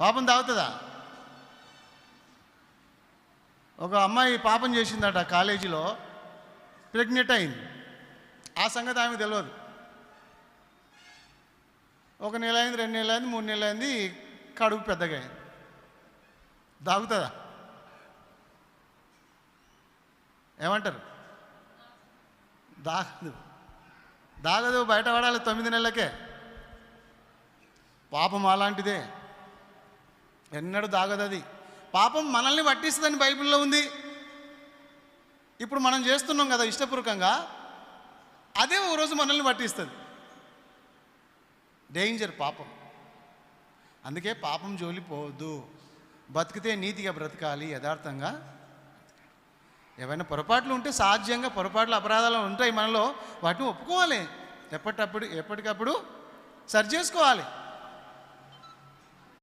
పాపం తాగుతుందా? ఒక అమ్మాయి పాపం చేసిందట కాలేజీలో ప్రెగ్నెంట్ అయింది. ఆ సంగతి ఆమె తెలియదు ఒక నెల అయింది రెండు నెలలు అయింది మూడు నెలలు అయింది కడుపు పెద్దగా అయింది. దాగుతుందా ఏమంటారు? దాగదు దాగదు బయటపడాలి తొమ్మిది నెలలకే. పాపం అలాంటిదే. ఎన్నడూ దాగదు అది. పాపం మనల్ని పట్టిస్తుందని బైబిల్లో ఉంది. ఇప్పుడు మనం చేస్తున్నాం కదా ఇష్టపూర్వకంగా అదే ఓ రోజు మనల్ని పట్టిస్తుంది. డేంజర్ పాపం. అందుకే పాపం జోలి పోవద్దు. బతికితే నీతిగా బ్రతకాలి యథార్థంగా ఏవైనా పొరపాట్లు ఉంటే సాధ్యంగా పొరపాట్లు అపరాధాలు ఉంటాయి మనలో వాటిని ఒప్పుకోవాలి. ఎప్పటికప్పుడు ఎప్పటికప్పుడు సరి చేసుకోవాలి.